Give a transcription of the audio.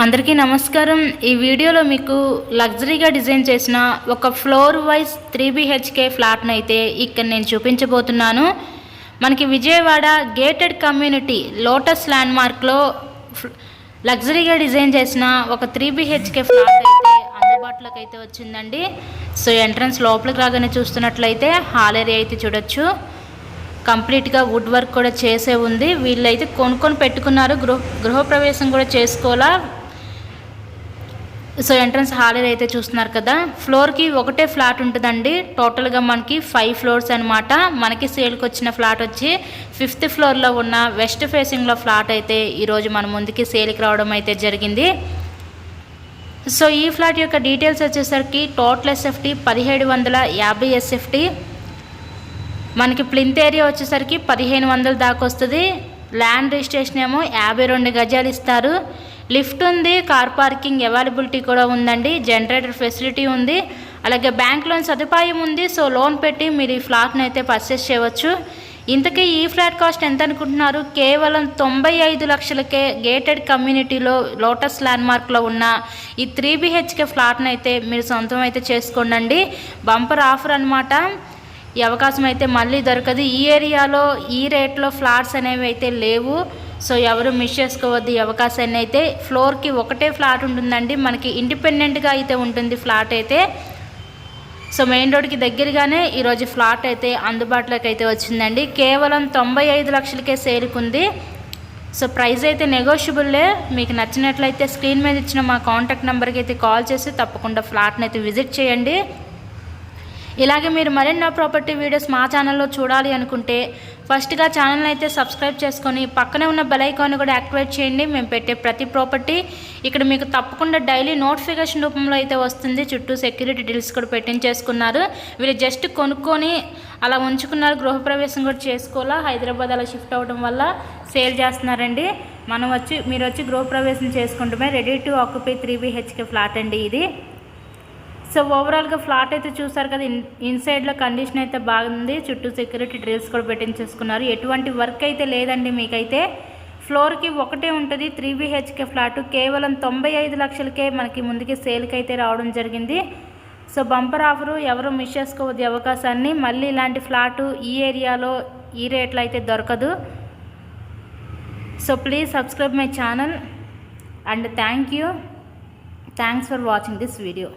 అందరికీ నమస్కారం. ఈ వీడియోలో మీకు లగ్జరీగా డిజైన్ చేసిన ఒక ఫ్లోర్ వైజ్ త్రీ బిహెచ్కే ఫ్లాట్ను అయితే ఇక్కడ నేను చూపించబోతున్నాను. మనకి విజయవాడ గేటెడ్ కమ్యూనిటీ లోటస్ ల్యాండ్మార్క్లో మార్క్లో లగ్జరీగా డిజైన్ చేసిన ఒక త్రీ బిహెచ్కే ఫ్లాట్ అయితే అందుబాటులోకి అయితే వచ్చిందండి. సో ఎంట్రన్స్ లోపలికి రాగానే చూస్తున్నట్లయితే హాల్ ఏరియా అయితే చూడొచ్చు. కంప్లీట్గా వుడ్ వర్క్ కూడా చేసే ఉంది. వీళ్ళైతే కొనుక్కొని పెట్టుకున్నారు. గృహ గృహప్రవేశం కూడా చేసుకోవాలా? సో ఎంట్రన్స్ హాల్ అయితే చూస్తున్నారు కదా. ఫ్లోర్కి ఒకటే ఫ్లాట్ ఉంటుందండి. టోటల్గా మనకి ఫైవ్ ఫ్లోర్స్ అనమాట మనకి సేల్కి వచ్చిన ఫ్లాట్ వచ్చి ఫిఫ్త్ ఫ్లోర్లో ఉన్న వెస్ట్ ఫేసింగ్లో ఫ్లాట్ అయితే ఈరోజు మన ముందుకి సేల్కి రావడం అయితే జరిగింది. సో ఈ ఫ్లాట్ యొక్క డీటెయిల్స్ వచ్చేసరికి టోటల్ ఎస్ఎఫ్టీ పదిహేడు వందల యాభై ఎస్ఎఫ్టీ. మనకి ప్లింత్ ఏరియా వచ్చేసరికి పదిహేను వందల దాకా వస్తుంది. ల్యాండ్ రిజిస్ట్రేషన్ ఏమో యాభై రెండు గజాలు ఇస్తారు. లిఫ్ట్ ఉంది కార్ పార్కింగ్ అవైలబిలిటీ కూడా ఉందండి జనరేటర్ ఫెసిలిటీ ఉంది అలాగే బ్యాంక్ లోన్ సదుపాయం ఉంది సో లోన్ పెట్టి మీరు ఈ ఫ్లాట్ని అయితే పర్చేస్ చేయవచ్చు. ఇంతకీ ఈ ఫ్లాట్ కాస్ట్ ఎంత అనుకుంటున్నారు? కేవలం తొంభై ఐదు లక్షలకే గేటెడ్ కమ్యూనిటీలో లోటస్ ల్యాండ్మార్క్లో ఉన్న ఈ త్రీ బిహెచ్కే ఫ్లాట్ని అయితే మీరు సొంతం అయితే చేసుకోండి బంపర్ ఆఫర్ అనమాట ఈ అవకాశం అయితే మళ్ళీ దొరకదు. ఈ ఏరియాలో ఈ రేట్లో ఫ్లాట్స్ అనేవి అయితే లేవు. సో ఎవరు మిస్ చేసుకోవద్దు ఈ అవకాశాన్ని అయితే. ఫ్లోర్కి ఒకటే ఫ్లాట్ ఉంటుందండి. మనకి ఇండిపెండెంట్గా అయితే ఉంటుంది ఫ్లాట్ అయితే. సో మెయిన్ రోడ్కి దగ్గరగానే ఈరోజు ఫ్లాట్ అయితే అందుబాటులోకి అయితే వచ్చిందండి. కేవలం తొంభై ఐదు లక్షలకే సేరుకుంది సో ప్రైస్ అయితే నెగోషియబుల్లే మీకు నచ్చినట్లయితే స్క్రీన్ మీద ఇచ్చిన మా కాంటాక్ట్ నెంబర్కి అయితే కాల్ చేసి తప్పకుండా ఫ్లాట్ని అయితే విజిట్ చేయండి. ఇలాగే మీరు మరెన్నో ప్రాపర్టీ వీడియోస్ మా ఛానల్లో చూడాలి అనుకుంటే ఫస్ట్గా ఛానల్ అయితే సబ్స్క్రైబ్ చేసుకొని పక్కనే ఉన్న బెల్ ఐకాన్ కూడా యాక్టివేట్ చేయండి. మేము పెట్టే ప్రతి ప్రాపర్టీ ఇక్కడ మీకు తప్పకుండా డైలీ నోటిఫికేషన్ రూపంలో అయితే వస్తుంది. చుట్టూ సెక్యూరిటీ డీల్స్ కూడా పెట్టించేసుకున్నారు. వీళ్ళు జస్ట్ కొనుక్కొని అలా ఉంచుకున్నారు. గృహప్రవేశం కూడా చేసుకోవాలా? హైదరాబాద్ అలా షిఫ్ట్ అవ్వడం వల్ల సేల్ చేస్తున్నారండి. మనం వచ్చి మీరు వచ్చి గృహప్రవేశం చేసుకుంటమే. Ready to occupy three BHK flat అండి ఇది. సో ఓవరాల్గా ఫ్లాట్ అయితే చూసారు కదా ఇన్ ఇన్సైడ్లో కండిషన్ అయితే బాగుంది. చుట్టూ సెక్యూరిటీ డ్రిల్స్ కూడా పెట్టించేసుకున్నారు ఎటువంటి వర్క్ అయితే లేదండి మీకైతే. ఫ్లోర్కి ఒకటే ఉంటుంది త్రీ బిహెచ్కే ఫ్లాట్ కేవలం తొంభై ఐదు లక్షలకే మనకి ముందుకి సేల్కి అయితే రావడం జరిగింది. సో బంపర్ ఆఫరు ఎవరు మిస్ చేసుకోవద్దు అవకాశాన్ని. మళ్ళీ ఇలాంటి ఫ్లాటు ఈ ఏరియాలో ఈ రేట్లో అయితే దొరకదు. So please subscribe my channel and thank you thanks for watching this video